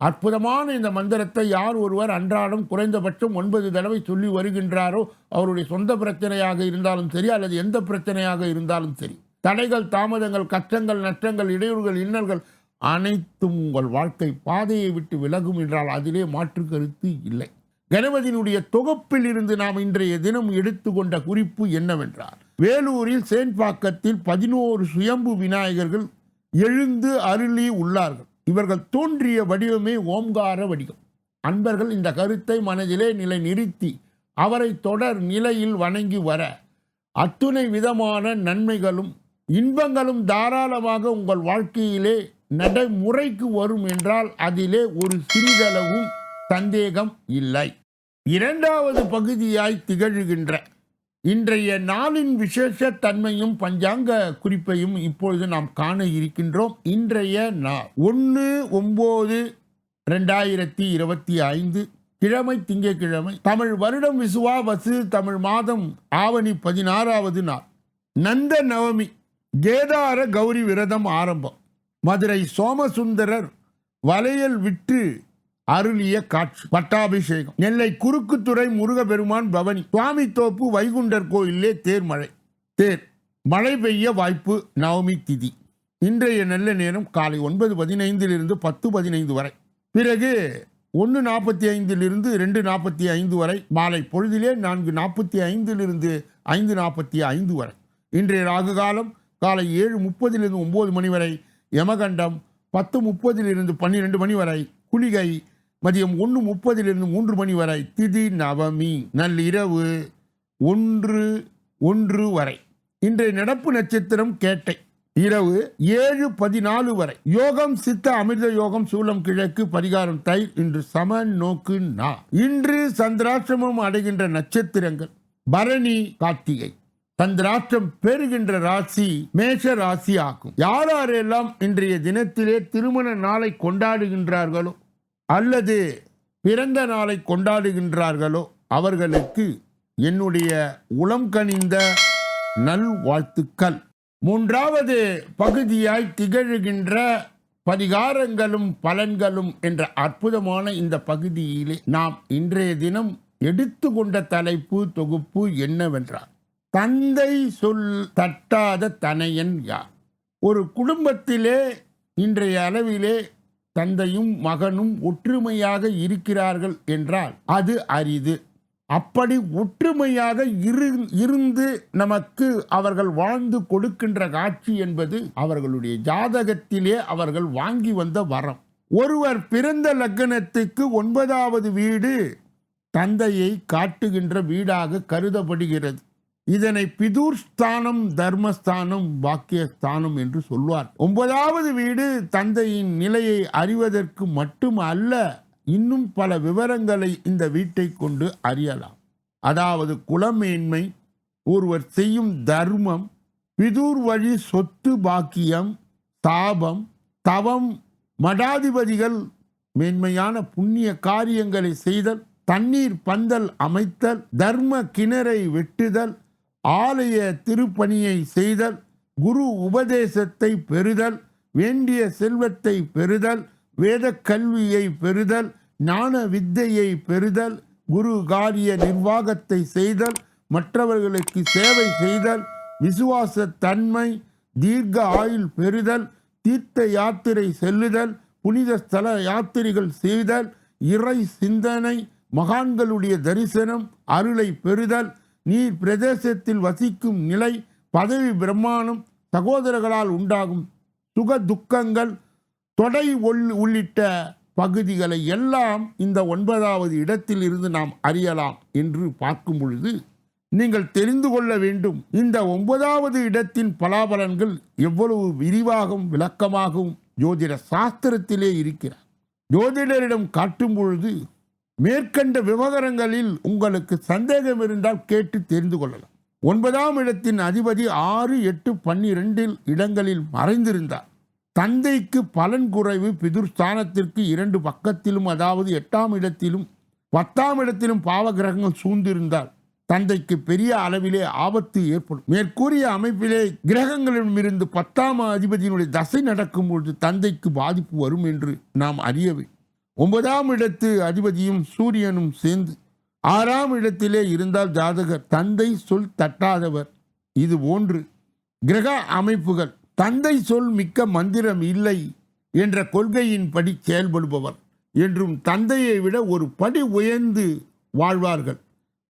அற்புதமான இந்த மந்திரத்தை யார் ஒருவர் அன்றாடம் குறைந்தபட்சம் ஒன்பது தடவை சொல்லி வருகின்றாரோ அவருடைய சொந்த பிரச்சனையாக இருந்தாலும் சரி அல்லது எந்த பிரச்சனையாக இருந்தாலும் சரி. தடைகள் தாமதங்கள் கஷ்டங்கள் நஷ்டங்கள் இடையூறுகள் இன்னல்கள் அனைத்தும் உங்கள் வாழ்க்கை பாதையை விட்டு விலகும் என்றால் அதிலே மாற்று கருத்து இல்லை. கணபதியினுடைய தொகுப்பில் இருந்து நாம் இன்றைய தினம் எடுத்துக்கொண்ட குறிப்பு என்னவென்றால் வேலூரில் சேன்பாக்கத்தில் பதினோரு சுயம்பு விநாயகர்கள் எழுந்து அருளி உள்ளார்கள். இவர்கள் தோன்றிய வடிவமே ஓம்கார வடிவம். அன்பர்கள் இந்த கருத்தை மனதிலே நிலை நிறுத்தி அவரை தொடர் நிலையில் வணங்கி வர அத்துணை விதமான நன்மைகளும் இன்பங்களும் தாராளமாக உங்கள் வாழ்க்கையிலே நடைமுறைக்கு வரும் என்றால் அதிலே ஒரு சிறிதளவும் சந்தேகம் இல்லை. இரண்டாவது பகுதியாய் திகழ்கின்ற இன்றைய நாளின் விசேஷ தன்மையும் பஞ்சாங்க குறிப்பையும் இப்பொழுது நாம் காண இருக்கின்றோம். இன்றைய நாள் ஒன்று ஒன்பது ரெண்டாயிரத்தி இருபத்தி ஐந்து கிழமை திங்கட்கிழமை தமிழ் வருடம் விசுவா வசு தமிழ் மாதம் ஆவணி பதினாறாவது நாள். நந்த நவமி கேதார கௌரி விரதம் ஆரம்பம். மதுரை சோமசுந்தரர் வளையல் விட்டு அருளிய காட்சி. பட்டாபிஷேகம். நெல்லை குறுக்குத்துறை முருகபெருமான் பவனி. சுவாமி தோப்பு வைகுண்டர் கோயிலே தேர்மழை தேர். மழை பெய்ய வாய்ப்பு நவமி திதி. இன்றைய நல்ல நேரம் காலை ஒன்பது பதினைந்திலிருந்து பத்து பதினைந்து வரை. பிறகு ஒன்று நாற்பத்தி ஐந்திலிருந்து ரெண்டு நாற்பத்தி ஐந்து வரை. மாலை பொழுதிலே நான்கு நாற்பத்தி ஐந்திலிருந்து ஐந்து நாற்பத்தி ஐந்து வரை. இன்றைய ராகு காலம் காலை ஏழு முப்பதிலிருந்து ஒம்பது மணி வரை. யமகண்டம் பத்து முப்பதிலிருந்து பன்னிரெண்டு மணி வரை. குளிகை மதியம் ஒன்று முப்பதிலிருந்து மூன்று மணி வரை திதி நவமி. நள்ளிரவு ஒன்று ஒன்று வரை. இன்றைய நடப்பு நட்சத்திரம் கேட்டை. இரவு ஏழு பதினாலு வரை. யோகம் சித்த அமிர்த யோகம் சூலம் கிழக்கு பரிகாரம் தை இன்று சம நோக்கு நா. இன்று சந்திராஷ்டிரமம் அடைகின்ற நட்சத்திரங்கள். பரணி கார்த்திகை. சந்திராஷ்டிரம் பெறுகின்ற ராசி மேஷ ராசி ஆகும். யாரெல்லாம் இன்றைய தினத்திலே திருமண நாளை கொண்டாடுகின்றார்களோ அல்லது பிறந்த நாளை கொண்டாடுகின்றார்களோ அவர்களுக்கு என்னுடைய உளம் கனிந்த நல்வாழ்த்துக்கள். மூன்றாவது பகுதியாய் திகழ்கின்ற பரிகாரங்களும் பலன்களும் என்ற அற்புதமான இந்த பகுதியிலே நாம் இன்றைய தினம் எடுத்துக்கொண்ட தலைப்பு தொகுப்பு என்னவென்றால் தந்தை சொல் தட்டாத தனையன் யார்? ஒரு குடும்பத்திலே இன்றைய அளவிலே தந்தையும் மகனும் ஒற்றுமையாக இருக்கிறார்கள் என்றால் அது அரிது. அப்படி ஒற்றுமையாக இரு இருந்து நமக்கு அவர்கள் வாழ்ந்து கொடுக்கின்ற காட்சி என்பது அவர்களுடைய ஜாதகத்திலே அவர்கள் வாங்கி வந்த வரம். ஒருவர் பிறந்த லக்னத்துக்கு ஒன்பதாவது வீடு தந்தையை காட்டுகின்ற வீடாக கருதப்படுகிறது. இதனை பிதூர் ஸ்தானம் தர்மஸ்தானம் பாக்கியஸ்தானம் என்று சொல்வார். ஒன்பதாவது வீடு தந்தையின் நிலையை அறிவதற்கு மட்டும் அல்ல இன்னும் பல விவரங்களை இந்த வீட்டை கொண்டு அறியலாம். அதாவது குலமேன்மை ஒருவர் செய்யும் தர்மம் பிதூர் வழி சொத்து பாக்கியம் தாபம் தவம் மடாதிபதிகள் மேன்மையான புண்ணிய காரியங்களை செய்தல் தண்ணீர் பந்தல் அமைத்தல் தர்ம கிணறை வெட்டுதல் ஆலய திருப்பணியை செய்தல் குரு உபதேசத்தை பெறுதல் வேண்டிய செல்வத்தை பெறுதல் வேத கல்வியை பெறுதல் ஞான வித்தையை பெறுதல் குரு காரிய நிர்வாகத்தை செய்தல் மற்றவர்களுக்கு சேவை செய்தல் விசுவாச தன்மை தீர்க்க ஆயுள் பெறுதல் தீர்த்த யாத்திரை செல்லுதல் புனித ஸ்தல யாத்திரைகள் செய்தல் இறை சிந்தனை மகான்களுடைய தரிசனம் அருளை பெறுதல் நீர் பிரதேசத்தில் வசிக்கும் நிலை பதவி பிரம்மாணம் சகோதரர்களால் உண்டாகும். சுக துக்கங்கள் தொடை உள்ளிட்ட பகுதிகளை எல்லாம் இந்த ஒன்பதாவது இடத்தில் இருந்து நாம் அறியலாம் என்று பார்க்கும் பொழுது நீங்கள் தெரிந்து கொள்ள வேண்டும் இந்த ஒன்பதாவது இடத்தின் பலாபலன்கள் எவ்வளவு விரிவாகவும் விளக்கமாகவும் ஜோதிட சாஸ்திரத்திலே இருக்கிறார் ஜோதிடரிடம் காட்டும் பொழுது மேற்கண்ட விவகாரங்களில் உங்களுக்கு சந்தேகம் இருந்தால் கேட்டு தெரிந்து கொள்ளலாம். ஒன்பதாம் இடத்தின் அதிபதி ஆறு எட்டு பன்னிரெண்டில் இடங்களில் மறைந்திருந்தார். தந்தைக்கு பலன் குறைவு பிதுர் ஸ்தானத்திற்கு இரண்டு பக்கத்திலும் அதாவது எட்டாம் இடத்திலும் பத்தாம் இடத்திலும் பாவ கிரகங்கள் சூழ்ந்திருந்தால் தந்தைக்கு பெரிய அளவிலே ஆபத்து ஏற்படும். மேற்கூறிய அமைப்பிலே கிரகங்களிடமிருந்து பத்தாம் அதிபதியினுடைய தசை நடக்கும் பொழுது தந்தைக்கு பாதிப்பு வரும் என்று நாம் அறியவே ஒன்பதாம் இடத்து அதிபதியும் சூரியனும் சேர்ந்து ஆறாம் இடத்திலே இருந்தால் ஜாதகர் தந்தை சொல் தட்டாதவர். இது ஒன்று. கிரக அமைப்புகள். தந்தை சொல் மிக்க மந்திரம் இல்லை என்ற கொள்கையின்படி செயல்படுபவர் என்றும் தந்தையை விட ஒரு படி உயர்ந்து வாழ்வார்கள்.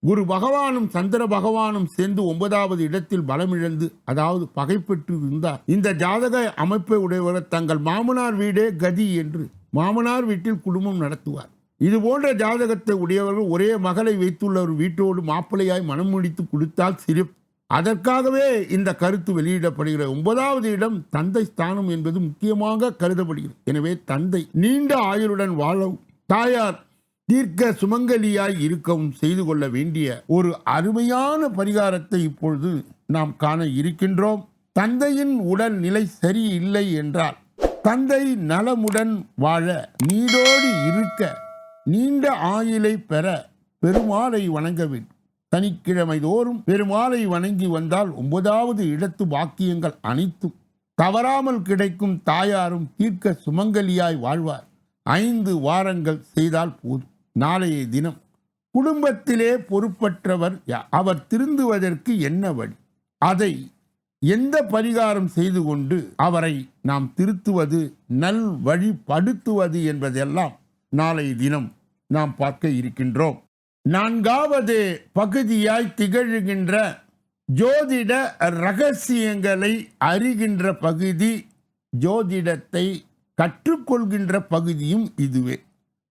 குரு பகவானும் சந்திர பகவானும் சேர்ந்து ஒன்பதாவது இடத்தில் பலமிழந்து அதாவது பகைப்பட்டு இருந்தார் இந்த ஜாதக அமைப்பை உடையவர் தங்கள் மாமனார் வீடே கதி என்று மாமனார் வீட்டில் குடும்பம் நடத்துவார். இது போன்ற ஜாதகத்தை உடையவர்கள் ஒரே மகளை வைத்துள்ள ஒரு வீட்டோடு மாப்பிள்ளையாய் மனம் முடித்து கொடுத்தால் சிரிப்பு அதற்காகவே இந்த கருத்து வெளியிடப்படுகிறது. ஒன்பதாவது இடம் தந்தை ஸ்தானம் என்பது முக்கியமாக கருதப்படுகிறது. எனவே தந்தை நீண்ட ஆயுளுடன் வாழவும் தாயார் தீர்க்க சுமங்கலியாய் இருக்கவும் செய்து கொள்ள வேண்டிய ஒரு அருமையான பரிகாரத்தை இப்பொழுது நாம் காண இருக்கின்றோம். தந்தையின் உடல் நிலை சரியில்லை என்றால் தந்தை நலமுடன் வாழ நீடோடு இருக்க நீண்ட ஆயுளை பெற பெருமாளை வணங்க வேண்டும் சனிக்கிழமை தோறும் பெருமாளை வணங்கி வந்தால் ஒன்பதாவது இடத்து வாக்கியங்கள் அனைத்தும். தவறாமல் கிடைக்கும் தாயாரும் தீர்க்க சுமங்கலியாய் வாழ்வார். ஐந்து வாரங்கள் செய்தால் போதும். நாளைய தினம் குடும்பத்திலே பொறுப்பற்றவர் அவர் திருந்துவதற்கு என்ன வழி? அதை எந்த பரிகாரம் செய்து கொண்டு அவரை நாம் திருத்துவது நல் வழிப்படுத்துவது என்பதெல்லாம் நாளை தினம் நாம் பார்க்க இருக்கின்றோம். நான்காவது பகுதியாய் திகழ்கின்ற ஜோதிட ரகசியங்களை அறிகின்ற பகுதி ஜோதிடத்தை கற்றுக்கொள்கின்ற பகுதியும் இதுவே.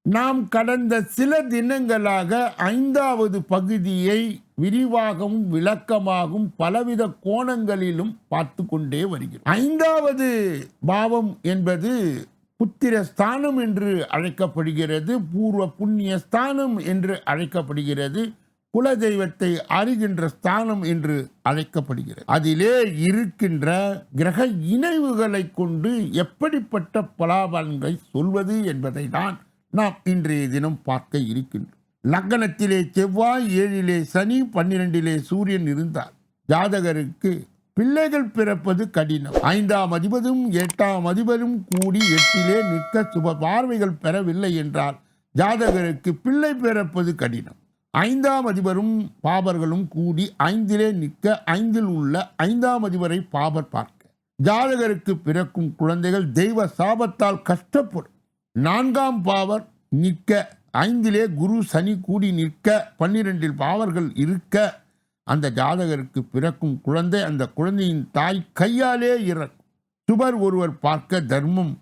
நாம் கடந்த சில தினங்களாக ஐந்தாவது பகுதியை விரிவாகவும் விளக்கமாகவும் பலவித கோணங்களிலும் பார்த்து கொண்டே வருகிறோம் ஐந்தாவது பாவம் என்பது புத்திர ஸ்தானம் என்று அழைக்கப்படுகிறது பூர்வ புண்ணிய ஸ்தானம் என்று அழைக்கப்படுகிறது குலதெய்வத்தை அறிகின்ற ஸ்தானம் என்று அழைக்கப்படுகிறது. அதிலே இருக்கின்ற கிரக இணைவுகளை கொண்டு எப்படிப்பட்ட பலாபலன்களை சொல்வது என்பதை தான் நாம் இன்றைய தினம் பார்க்க இருக்கின்றோம். லக்னத்திலே செவ்வாய் ஏழிலே சனி பன்னிரெண்டிலே சூரியன் இருந்தார். ஜாதகருக்கு பிள்ளைகள் பிறப்பது கடினம். ஐந்தாம் அதிபதும் எட்டாம் அதிபதும் கூடி எட்டிலே நிற்க சுப பார்வைகள் பெறவில்லை என்றால் ஜாதகருக்கு பிள்ளை பிறப்பது கடினம். ஐந்தாம் அதிபரும் பாபர்களும் கூடி ஐந்திலே நிற்க ஐந்தில் உள்ள ஐந்தாம் அதிபரை பாபர் பார்க்க. ஜாதகருக்கு பிறக்கும் குழந்தைகள் தெய்வ சாபத்தால் கஷ்டப்படும். நான்காம் பாவர் நிற்க ஐந்திலே குரு சனி கூடி நிற்க பன்னிரெண்டில் பாவர்கள் இருக்க அந்த ஜாதகருக்கு பிறக்கும் குழந்தை அந்த குழந்தையின் தாய் கையாலே இறக்கும். சுபர் ஒருவர் பார்க்க தர்மம்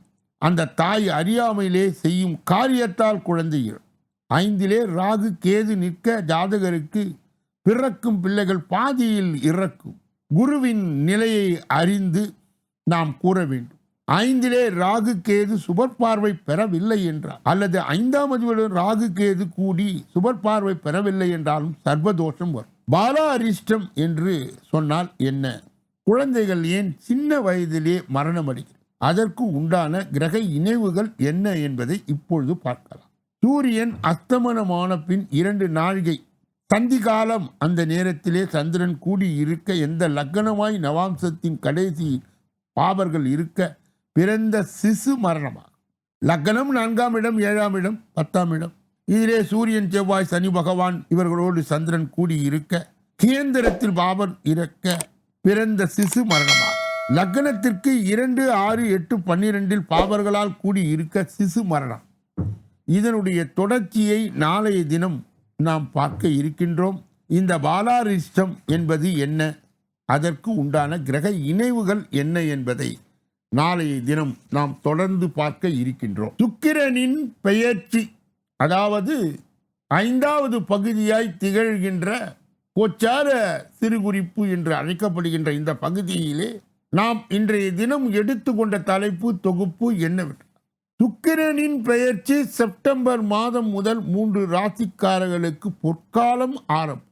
அந்த தாய் அறியாமையிலே செய்யும் காரியத்தால் குழந்தை இறக்கும். ஐந்திலே ராகு கேது நிற்க ஜாதகருக்கு பிறக்கும் பிள்ளைகள் பாதியில் இறக்கும். குருவின் நிலையை அறிந்து நாம் கூற வேண்டும். ஐந்திலே ராகு கேது சுபர் பார்வை பெறவில்லை என்றால் அல்லது ஐந்தாம் அதிபருடன் ராகு கேது கூடி சுபர் பார்வை பெறவில்லை என்றாலும் சர்வதோஷம் வரும். பாலா அரிஷ்டம் என்று சொன்னால் என்ன? குழந்தைகள் ஏன் சின்ன வயதிலே மரணம் அடைகிறது அதற்கு உண்டான கிரக இணைவுகள் என்ன என்பதை இப்பொழுது பார்க்கலாம். சூரியன் அஸ்தமனமான பின் இரண்டு நாழிகை சந்திகாலம் அந்த நேரத்திலே சந்திரன் கூடி இருக்க எந்த லக்னமாய் நவாம்சத்தின் கடைசி பாபர்கள் இருக்க பிறந்த சிசு மரணமா? லக்னம் நான்காம் இடம் ஏழாம் இடம் பத்தாம் இடம். இதிலே சூரியன் செவ்வாய் சனி பகவான் இவர்களோடு சந்திரன் கூடி இருக்க கேந்திரத்தில் பாபர் இறக்க பிறந்த சிசு மரணமா? லக்னத்திற்கு இரண்டு ஆறு எட்டு பன்னிரெண்டில் பாபர்களால் கூடி இருக்க சிசு மரணம். இதனுடைய தொடர்ச்சியை நாளைய தினம் நாம் பார்க்க இருக்கின்றோம். இந்த பாலாரிஷ்டம் என்பது என்ன? அதற்கு உண்டான கிரக இணைவுகள் என்ன என்பதை நாளைய தினம் நாம் தொடர்ந்து பார்க்க இருக்கின்றோம். சுக்கிரனின் பெயர்ச்சி அதாவது ஐந்தாவது பகுதியாய் திகழ்கின்ற கோச்சார சிறுகுறிப்பு என்று அழைக்கப்படுகின்ற இந்த பகுதியிலே நாம் இன்றைய தினம் எடுத்துக்கொண்ட தலைப்பு தொகுப்பு என்னவென்று சுக்கிரனின் பெயர்ச்சி செப்டம்பர் மாதம் முதல் மூன்று ராசிக்காரர்களுக்கு பொற்காலம் ஆரம்பம்.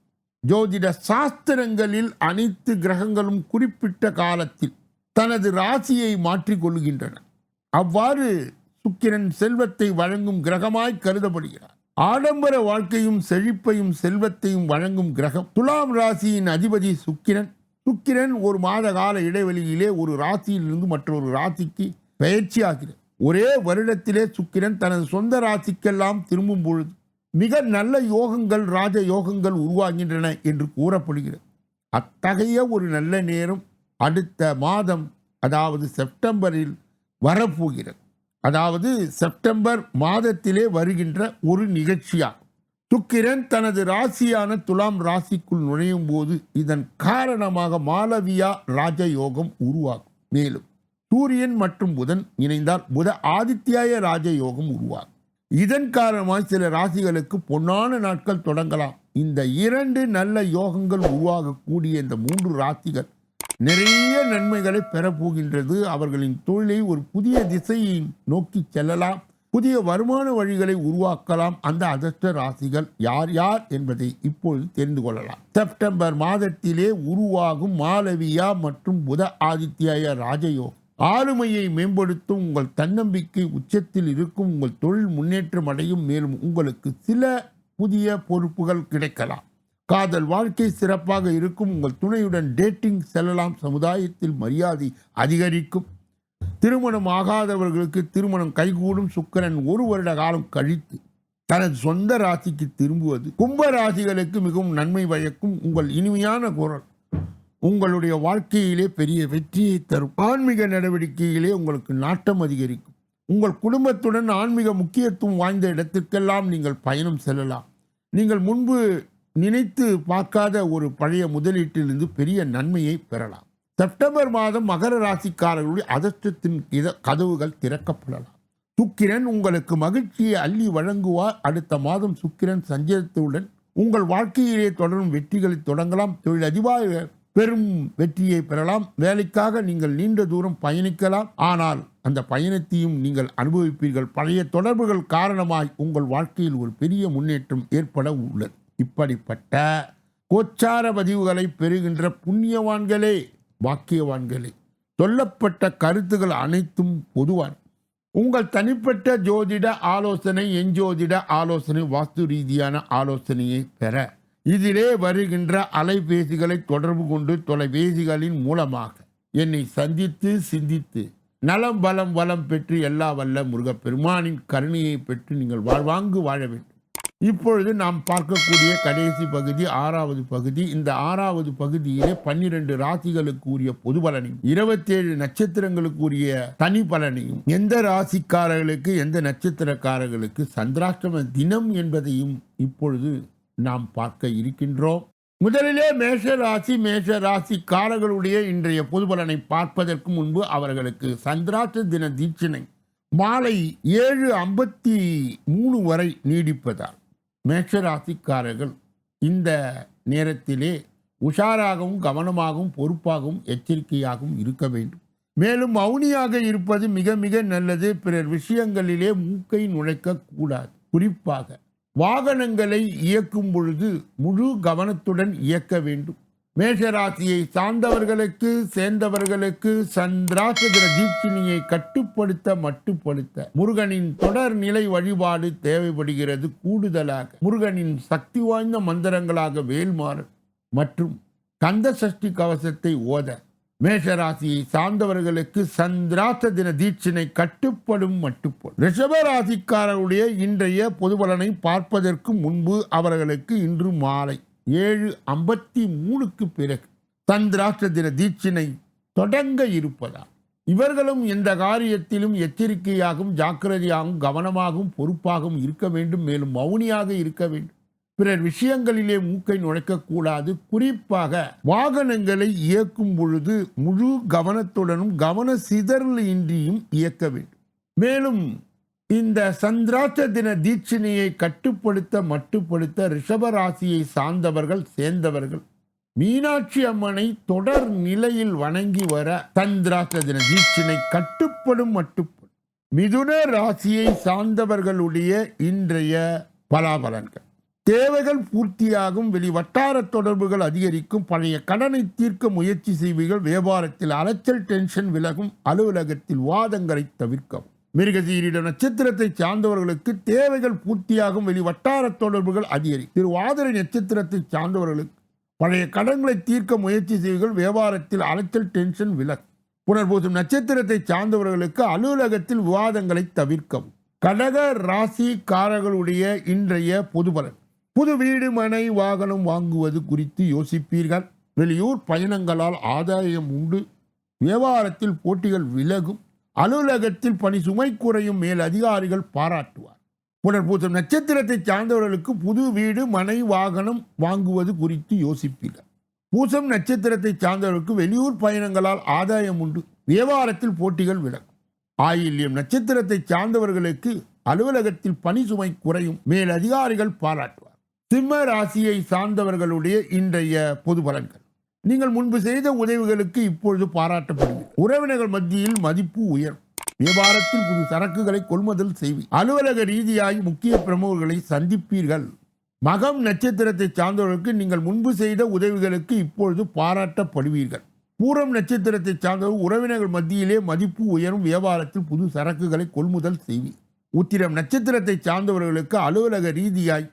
ஜோதிட சாஸ்திரங்களில் அனைத்து கிரகங்களும் குறிப்பிட்ட காலத்தில் தனது ராசியை மாற்றிக்கொள்கின்றன அவ்வாறு சுக்கிரன் செல்வத்தை வழங்கும் கிரகமாய் கருதப்படுகிறார். ஆடம்பர வாழ்க்கையும் செழிப்பையும் செல்வத்தையும் வழங்கும் கிரகம். துலாம் ராசியின் அதிபதி சுக்கிரன். சுக்கிரன் ஒரு மாத கால இடைவெளியிலே ஒரு ராசியிலிருந்து மற்றொரு ராசிக்கு பயிற்சி ஆகிறது ஒரே வருடத்திலே சுக்கிரன் தனது சொந்த ராசிக்கெல்லாம் திரும்பும் பொழுது மிக நல்ல யோகங்கள் ராஜ யோகங்கள் உருவாகின்றன என்று கூறப்படுகிறது. அத்தகைய ஒரு நல்ல நேரம் அடுத்த மாதம் அதாவது செப்டம்பரில் வரப்போகிறது. அதாவது செப்டம்பர் மாதத்திலே வருகின்ற ஒரு நிகழ்ச்சியாகும். சுக்கிரன் தனது ராசியான துலாம் ராசிக்குள் நுழையும் போது இதன் காரணமாக மாலவியா ராஜயோகம் உருவாகும். மேலும் சூரியன் மற்றும் புதன் இணைந்தால் புத ஆதித்யாய ராஜயோகம் உருவாகும். இதன் காரணமாக சில ராசிகளுக்கு பொன்னான நாட்கள் தொடங்கலாம். இந்த இரண்டு நல்ல யோகங்கள் உருவாகக்கூடிய இந்த மூன்று ராசிகள் நிறைய நன்மைகளை பெறப்போகின்றது அவர்களின் தொழிலை ஒரு புதிய திசையை நோக்கி செல்லலாம். புதிய வருமான வழிகளை உருவாக்கலாம். அந்த அதிர்ஷ்ட ராசிகள் யார் யார் என்பதை இப்பொழுது தெரிந்து கொள்ளலாம். செப்டம்பர் மாதத்திலே உருவாகும் மாலவியா மற்றும் புத ஆதித்யாய ராஜயோகம் ஆளுமையை மேம்படுத்தும் உங்கள் தன்னம்பிக்கை உச்சத்தில் இருக்கும் உங்கள் தொழில் முன்னேற்றம் அடையும். மேலும் உங்களுக்கு சில புதிய பொறுப்புகள் கிடைக்கலாம். காதல் வாழ்க்கை சிறப்பாக இருக்கும். உங்கள் துணையுடன் டேட்டிங் செல்லலாம். சமுதாயத்தில் மரியாதை அதிகரிக்கும். திருமணம் ஆகாதவர்களுக்கு திருமணம் கைகூடும். சுக்கரன் ஒரு வருட காலம் கழித்து தனது சொந்த ராசிக்கு திரும்புவது. கும்ப ராசிகளுக்கு மிகவும் நன்மை பயக்கும். உங்கள் இனிமையான குரல் உங்களுடைய வாழ்க்கையிலே பெரிய வெற்றியை தரும். ஆன்மீக நடவடிக்கையிலே உங்களுக்கு நாட்டம் அதிகரிக்கும். உங்கள் குடும்பத்துடன் ஆன்மீக முக்கியத்துவம் வாய்ந்த இடத்திற்கெல்லாம் நீங்கள் பயணம் செல்லலாம். நீங்கள் முன்பு நினைத்து பார்க்காத ஒரு பழைய முதலீட்டிலிருந்து பெரிய நன்மையை பெறலாம். செப்டம்பர் மாதம் மகர ராசிக்காரர்களுடைய அதிர்ஷ்டத்தின் இத கதவுகள் திறக்கப்படலாம். சுக்கிரன் உங்களுக்கு மகிழ்ச்சியை அள்ளி வழங்குவார். அடுத்த மாதம் சுக்கிரன் சஞ்சரித்தவுடன் உங்கள் வாழ்க்கையிலே தொடரும் வெற்றிகளை தொடங்கலாம். தொழிலதிபர் பெரும் வெற்றியை பெறலாம். வேலைக்காக நீங்கள் நீண்ட தூரம் பயணிக்கலாம். ஆனால் அந்த பயணத்தையும் நீங்கள் அனுபவிப்பீர்கள். பழைய தொடர்புகள் காரணமாய் உங்கள் வாழ்க்கையில் ஒரு பெரிய முன்னேற்றம் ஏற்பட உள்ளது. இப்படிப்பட்ட கோச்சார பதிவுகளை பெறுகின்ற புண்ணியவான்களே பாக்கியவான்களே சொல்லப்பட்ட கருத்துகள் அனைத்தும் பொதுவான. உங்கள் தனிப்பட்ட ஜோதிட ஆலோசனை எஞ்சோதிட ஆலோசனை வாஸ்து ரீதியான ஆலோசனையை பெற. இதிலே வருகின்ற அலைபேசிகளை தொடர்பு கொண்டு தொலைபேசிகளின் மூலமாக என்னை சந்தித்து சிந்தித்து நலம் பலம் வளம் பெற்று எல்லா வல்ல முருகப்பெருமானின் கருணையை பெற்று நீங்கள் வாழ்வாங்கு வாழ வேண்டும். இப்பொழுது நாம் பார்க்கக்கூடிய கடைசி பகுதி ஆறாவது பகுதி. இந்த ஆறாவது பகுதியிலே பன்னிரண்டு ராசிகளுக்கு உரிய பொது பலனையும் இருபத்தேழு நட்சத்திரங்களுக்கு உரிய தனி பலனையும் எந்த ராசிக்காரர்களுக்கு எந்த நட்சத்திரக்காரர்களுக்கு சந்திராஷ்டம தினம் என்பதையும் இப்பொழுது நாம் பார்க்க இருக்கின்றோம். முதலிலே மேஷ ராசி மேஷ ராசிக்காரர்களுடைய இன்றைய பொது பலனை பார்ப்பதற்கு முன்பு அவர்களுக்கு சந்திராஷ்ட தின தீட்சணை மாலை ஏழு ஐம்பத்தி மூணு வரை நீடிப்பதால். மேஷராசிக்காரர்கள் இந்த நேரத்திலே உஷாராகவும் கவனமாகவும் பொறுப்பாகவும் எச்சரிக்கையாகவும் இருக்க வேண்டும். மேலும் மௌனியாக இருப்பது மிக மிக நல்லது. பிறர் விஷயங்களிலே மூக்கை நுழைக்க கூடாது. குறிப்பாக வாகனங்களை இயக்கும் பொழுது முழு கவனத்துடன் இயக்க வேண்டும். மேஷராசியை சார்ந்தவர்களுக்கு சேர்ந்தவர்களுக்கு சந்திராசகர தீட்சிணியை கட்டுப்படுத்த மட்டுப்படுத்த. முருகனின் தொடர் நிலை வழிபாடு தேவைப்படுகிறது கூடுதலாக. முருகனின் சக்தி வாய்ந்த மந்திரங்களாக வேல்மாறு மற்றும் கந்த சஷ்டி கவசத்தை ஓத. மேஷராசியை சார்ந்தவர்களுக்கு சந்திராச தின தீட்சினை கட்டுப்படும் மட்டுப்படும். ரிஷபராசிக்காரருடைய இன்றைய பொதுபலனை பார்ப்பதற்கு முன்பு அவர்களுக்கு இன்று மாலை. ஏழு ஐம்பத்தி மூணுக்கு பிறகு சந்திராஷ்ட தின தீட்சினை தொடங்க இருப்பதால் இவர்களும் எந்த காரியத்திலும் எச்சரிக்கையாகவும் ஜாக்கிரதையாகவும் கவனமாகவும் பொறுப்பாகவும் இருக்க வேண்டும். மேலும் மௌனியாக இருக்க வேண்டும். பிறர் விஷயங்களிலே மூக்கை நுழைக்கக்கூடாது. குறிப்பாக வாகனங்களை இயக்கும் பொழுது முழு கவனத்துடனும் கவன சிதறல் இன்றியும் இயக்க வேண்டும். மேலும் இந்த சந்திராட்ச தின தீட்சணையை கட்டுப்படுத்த மட்டுப்படுத்த ரிஷபராசியை சார்ந்தவர்கள் சேர்ந்தவர்கள் மீனாட்சி அம்மனை தொடர் நிலையில் வணங்கி வர சந்திராட்ச தின தீட்சினை கட்டுப்படும் மட்டுப்படும். மிதுன ராசியை சார்ந்தவர்களுடைய இன்றைய பலாபலன்கள். தேவைகள் பூர்த்தியாகும் வெளி வட்டார தொடர்புகள் அதிகரிக்கும் பழைய கடனை தீர்க்க முயற்சி செய்வீர்கள் வியாபாரத்தில் அலைச்சல் டென்ஷன் விலகும் அலுவலகத்தில் வாதங்களை தவிர்க்கவும். மிருகசீரிட நட்சத்திரத்தை சார்ந்தவர்களுக்கு தேவைகள் பூர்த்தியாகும் வெளி வட்டார தொடர்புகள் அதிகரி திருவாதிரை நட்சத்திரத்தை சார்ந்தவர்களுக்கு பழைய கடன்களை தீர்க்க முயற்சி செய்வீர்கள். வியாபாரத்தில் அலைச்சல் டென்ஷன் விலக் புனர்பூசம் நட்சத்திரத்தை சார்ந்தவர்களுக்கு அலுவலகத்தில் விவாதங்களை தவிர்க்கவும். கடக ராசி காரர்களுடைய இன்றைய பொது பலன். புது வீடு மனை வாகனம் வாங்குவது குறித்து யோசிப்பீர்கள். வெளியூர் பயணங்களால் ஆதாயம் உண்டு. வியாபாரத்தில் போட்டிகள் விலகும். அலுவலகத்தில் பணி சுமை குறையும் மேல் அதிகாரிகள் பாராட்டுவார். புனர்பூசம் நட்சத்திரத்தை சார்ந்தவர்களுக்கு புது வீடு மனை வாகனம் வாங்குவது குறித்து யோசிப்பீர்கள். பூசம் நட்சத்திரத்தை சார்ந்தவர்களுக்கு வெளியூர் பயணங்களால் ஆதாயம் உண்டு. வியாபாரத்தில் போட்டிகள் விலகும். ஆயில்யம் நட்சத்திரத்தை சார்ந்தவர்களுக்கு அலுவலகத்தில் பணி சுமை குறையும் மேல் அதிகாரிகள் பாராட்டுவார். சிம்ம ராசியை சார்ந்தவர்களுடைய இன்றைய பொது பலன்கள். நீங்கள் முன்பு செய்த உதவிகளுக்கு இப்பொழுது பாராட்டப்படுவீர்கள். உறவினர்கள் மத்தியில் மதிப்பு உயரும் வியாபாரத்தில் புது சரக்குகளை கொள்முதல் செய்வி. அலுவலக ரீதியாகி முக்கிய பிரமுகர்களை சந்திப்பீர்கள். மகம் நட்சத்திரத்தை சார்ந்தவர்களுக்கு நீங்கள் முன்பு செய்த உதவிகளுக்கு இப்பொழுது பாராட்டப்படுவீர்கள். பூரம் நட்சத்திரத்தை சார்ந்தவர் உறவினர்கள் மத்தியிலே மதிப்பு உயரும். வியாபாரத்தில் புது சரக்குகளை கொள்முதல் செய்வி. உத்திரம் நட்சத்திரத்தை சார்ந்தவர்களுக்கு அலுவலக ரீதியாய்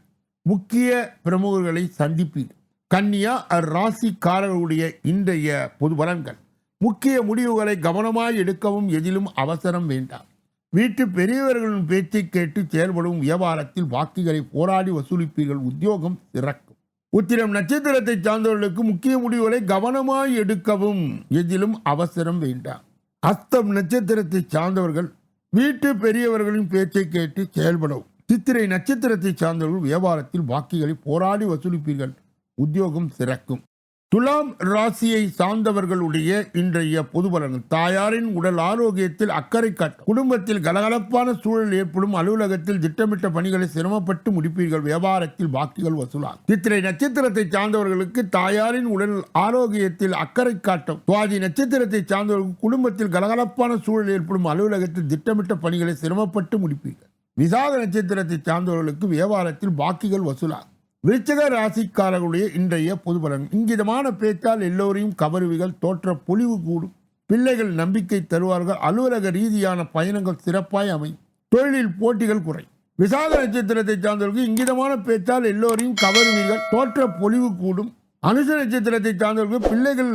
முக்கிய பிரமுகர்களை சந்திப்பீர். கன்னியா ராசிக்காரர்களுடைய இன்றைய பொது பலன்கள். முக்கிய முடிவுகளை கவனமாய் எடுக்கவும் எதிலும் அவசரம் வேண்டாம். வீட்டு பெரியவர்களின் பேச்சை கேட்டு செயல்படும் வியாபாரத்தில் வாக்குகளை போராடி வசூலிப்பீர்கள். உத்தியோகம் சிறக்கும். உத்திரம் நட்சத்திரத்தை சார்ந்தவர்களுக்கு முக்கிய முடிவுகளை கவனமாய் எடுக்கவும் எதிலும் அவசரம் வேண்டாம். அஸ்தம் நட்சத்திரத்தை சார்ந்தவர்கள் வீட்டு பெரியவர்களின் பேச்சை கேட்டு செயல்படவும் சித்திரை நட்சத்திரத்தை சார்ந்தவர்கள் வியாபாரத்தில் வாக்குகளை போராடி வசூலிப்பீர்கள். உத்தியோகம் சிறக்கும். துலாம் ராசியை சார்ந்தவர்களுடைய இன்றைய பொது தாயாரின் உடல் ஆரோக்கியத்தில் அக்கறை காட்டும். குடும்பத்தில் கலகலப்பான சூழல் ஏற்படும். அலுவலகத்தில் திட்டமிட்ட பணிகளை சிரமப்பட்டு முடிப்பீர்கள். வியாபாரத்தில் வாக்குகள் வசூலாகும். சித்திரை நட்சத்திரத்தை சார்ந்தவர்களுக்கு தாயாரின் உடல் ஆரோக்கியத்தில் அக்கறை காட்டும். சுவாதி நட்சத்திரத்தை சார்ந்தவர்களுக்கு குடும்பத்தில் கலகலப்பான சூழல் ஏற்படும். அலுவலகத்தில் திட்டமிட்ட பணிகளை சிரமப்பட்டு முடிப்பீர்கள். விசாக நட்சத்திரத்தை சார்ந்தவர்களுக்கு வியாபாரத்தில் வாக்குகள் வசூலாகும். விருச்சக ராசிக்காரர்களுடைய இன்றைய பொது பலன். இங்கிதமான பேச்சால் எல்லோரையும் கவருவிகள் தோற்ற பொலிவு கூடும். பிள்ளைகள் நம்பிக்கை தருவார்கள். அலுவலக ரீதியான பயணங்கள் சிறப்பாய் அமையும். தொழிலில் போட்டிகள் குறை விசாக நட்சத்திரத்தை சார்ந்தவர்களுக்கு இங்கிதமான பேச்சால் எல்லோரையும் கவருவீர்கள் தோற்ற பொலிவு கூடும். அனுச நட்சத்திரத்தை சார்ந்தவர்களுக்கு பிள்ளைகள்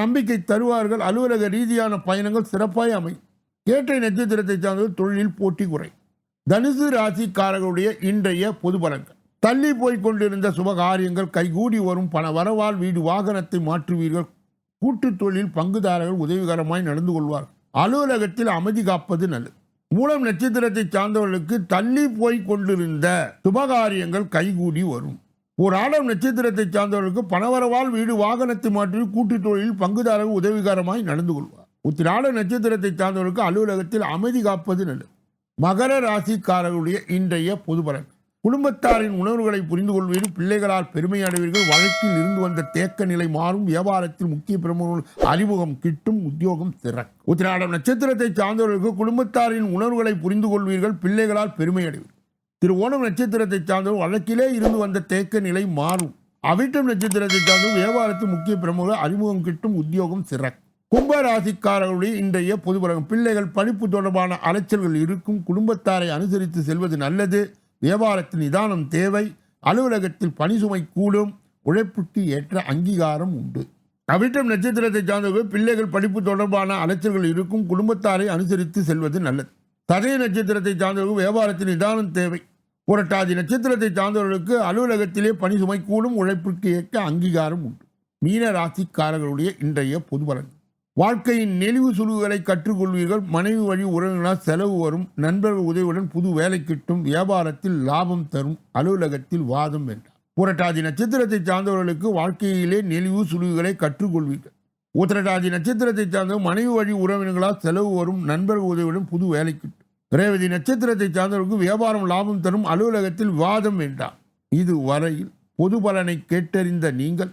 நம்பிக்கை தருவார்கள். அலுவலக ரீதியான பயணங்கள் சிறப்பாய் அமையும். கேட்டை நட்சத்திரத்தை சார்ந்தவர்கள் தொழிலில் போட்டி குறை தனுசு ராசிக்காரர்களுடைய இன்றைய பொது பலன்கள். தள்ளி போய் கொண்டிருந்த சுபகாரியங்கள் கைகூடி வரும். பல வரவால் வீடு வாகனத்தை மாற்றுவீர்கள். கூட்டுத் தொழில் பங்குதாரர்கள் உதவிகரமாய் நடந்து கொள்வார் அலுவலகத்தில் அமைதி காப்பது நல்லது. மூலம் நட்சத்திரத்தை சார்ந்தவர்களுக்கு தள்ளி போய் கொண்டிருந்த சுபகாரியங்கள் கைகூடி வரும். ஒரு ஆடம் நட்சத்திரத்தை சார்ந்தவர்களுக்கு பணவரவால் வீடு வாகனத்தை மாற்றி கூட்டுத் தொழில் பங்குதாரர்கள் உதவிகரமாய் நடந்து கொள்வார். உத்திராட நட்சத்திரத்தை சார்ந்தவர்களுக்கு அலுவலகத்தில் அமைதி காப்பது நல்லது. மகர ராசிக்காரர்களுடைய இன்றைய பொதுபலன். குடும்பத்தாரின் உணர்வுகளை புரிந்து கொள்வீர்கள் பிள்ளைகளால் பெருமை அடைவீர்கள். வழக்கில் இருந்து வந்த தேக்க நிலை மாறும். வியாபாரத்தில் முக்கிய பிரமுகர்கள் அறிமுகம் கிட்டும் உத்தியோகம் சிறக்கும் உத்திராடம் நட்சத்திரத்தை சார்ந்தவர்களுக்கு குடும்பத்தாரின் உணர்வுகளை புரிந்து கொள்வீர்கள். பிள்ளைகளால் பெருமை அடைவீர்கள் திரு ஓணம் நட்சத்திரத்தை சார்ந்தவர் வழக்கிலே இருந்து வந்த தேக்க நிலை மாறும். அவிட்டம் நட்சத்திரத்தை சார்ந்த வியாபாரத்தில் முக்கிய பிரமுகர் அறிமுகம் கிட்டும் உத்தியோகம் சிறக் கும்பராசிக்காரர்களுடைய இன்றைய பொது பிள்ளைகள் படிப்பு தொடர்பான அலைச்சல்கள் இருக்கும். குடும்பத்தாரை அனுசரித்து செல்வது நல்லது. வியாபாரத்தில் நிதானம் தேவை அலுவலகத்தில் பணி சுமை கூடும் உழைப்புக்கு ஏற்ற அங்கீகாரம் உண்டு. அவிட்டம் நட்சத்திரத்தை சார்ந்தவர்கள் பிள்ளைகள் படிப்பு தொடர்பான அலைச்சல்கள் இருக்கும் குடும்பத்தாரை அனுசரித்து செல்வது நல்லது. ததய நட்சத்திரத்தை சார்ந்தவர்கள் வியாபாரத்தில் நிதானம் தேவை. புரட்டாதி நட்சத்திரத்தை சார்ந்தவர்களுக்கு அலுவலகத்திலே பணி சுமை கூடும் உழைப்பிற்கு ஏற்ற அங்கீகாரம் உண்டு. மீன ராசிக்காரர்களுடைய இன்றைய பொது பலன் வாழ்க்கையின் நெளிவு சுழுவுகளை கற்றுக்கொள்வீர்கள். மனைவி வழி உறவினால் செலவு வரும். நண்பர்கள் உதவியுடன் புது வேலை கிட்டும். வியாபாரத்தில் லாபம் தரும். அலுவலகத்தில் வாதம் வேண்டாம் புரட்டாதி நட்சத்திரத்தை சார்ந்தவர்களுக்கு வாழ்க்கையிலே நெளிவு சுழுவுகளை கற்றுக்கொள்வீர்கள். உத்திரட்டாதி நட்சத்திரத்தை சார்ந்த மனைவி வழி உறவினர்களால் செலவு வரும். நண்பர்கள் உதவியுடன் புது வேலை கிட்டும். ரேவதி நட்சத்திரத்தை சார்ந்தவர்களுக்கு வியாபாரம் லாபம் தரும். அலுவலகத்தில் வாதம் வேண்டாம் இது வரையில் பொது பலனை கேட்டறிந்த நீங்கள்